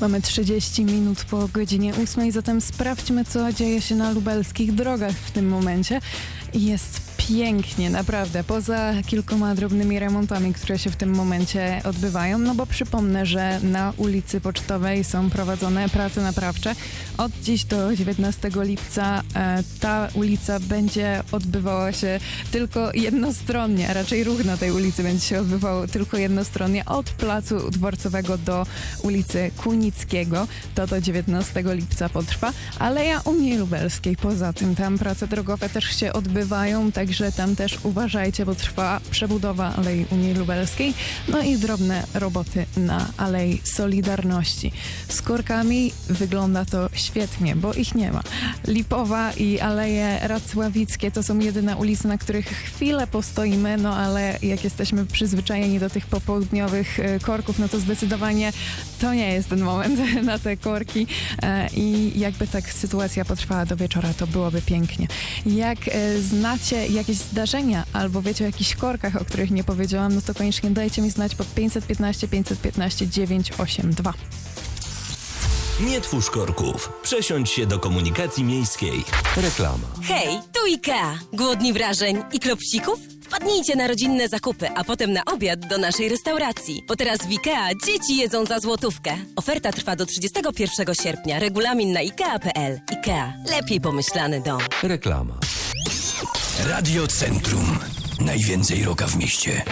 Mamy 30 minut po godzinie 8, zatem sprawdźmy, co dzieje się na lubelskich drogach w tym momencie. Jest pięknie, naprawdę, poza kilkoma drobnymi remontami, które się w tym momencie odbywają, no bo przypomnę, że na ulicy Pocztowej są prowadzone prace naprawcze. Od dziś do 19 lipca e, ta ulica będzie odbywała się tylko jednostronnie, a raczej ruch na tej ulicy będzie się odbywał tylko jednostronnie od placu dworcowego do ulicy Kunickiego. To do 19 lipca potrwa. Aleja Unii Lubelskiej, poza tym tam prace drogowe też się odbywają, także tam też uważajcie, bo trwa przebudowa Alei Unii Lubelskiej. No i drobne roboty na Alei Solidarności. Z korkami wygląda to świetnie, bo ich nie ma. Lipowa i Aleje Racławickie to są jedyne ulice, na których chwilę postoimy, no ale jak jesteśmy przyzwyczajeni do tych popołudniowych e, korków, no to zdecydowanie to nie jest ten moment na te korki e, i jakby tak sytuacja potrwała do wieczora, to byłoby pięknie. Jak e, znacie jakieś zdarzenia albo wiecie o jakichś korkach, o których nie powiedziałam, no to koniecznie dajcie mi znać pod 515 515 982. Nie twórz korków. Przesiądź się do komunikacji miejskiej. Reklama. Hej, tu IKEA. Głodni wrażeń i klopsików? Wpadnijcie na rodzinne zakupy, a potem na obiad do naszej restauracji. Bo teraz w IKEA dzieci jedzą za złotówkę. Oferta trwa do 31 sierpnia. Regulamin na IKEA.pl. IKEA. Lepiej pomyślany dom. Reklama. Radio Centrum. Najwięcej roka w mieście.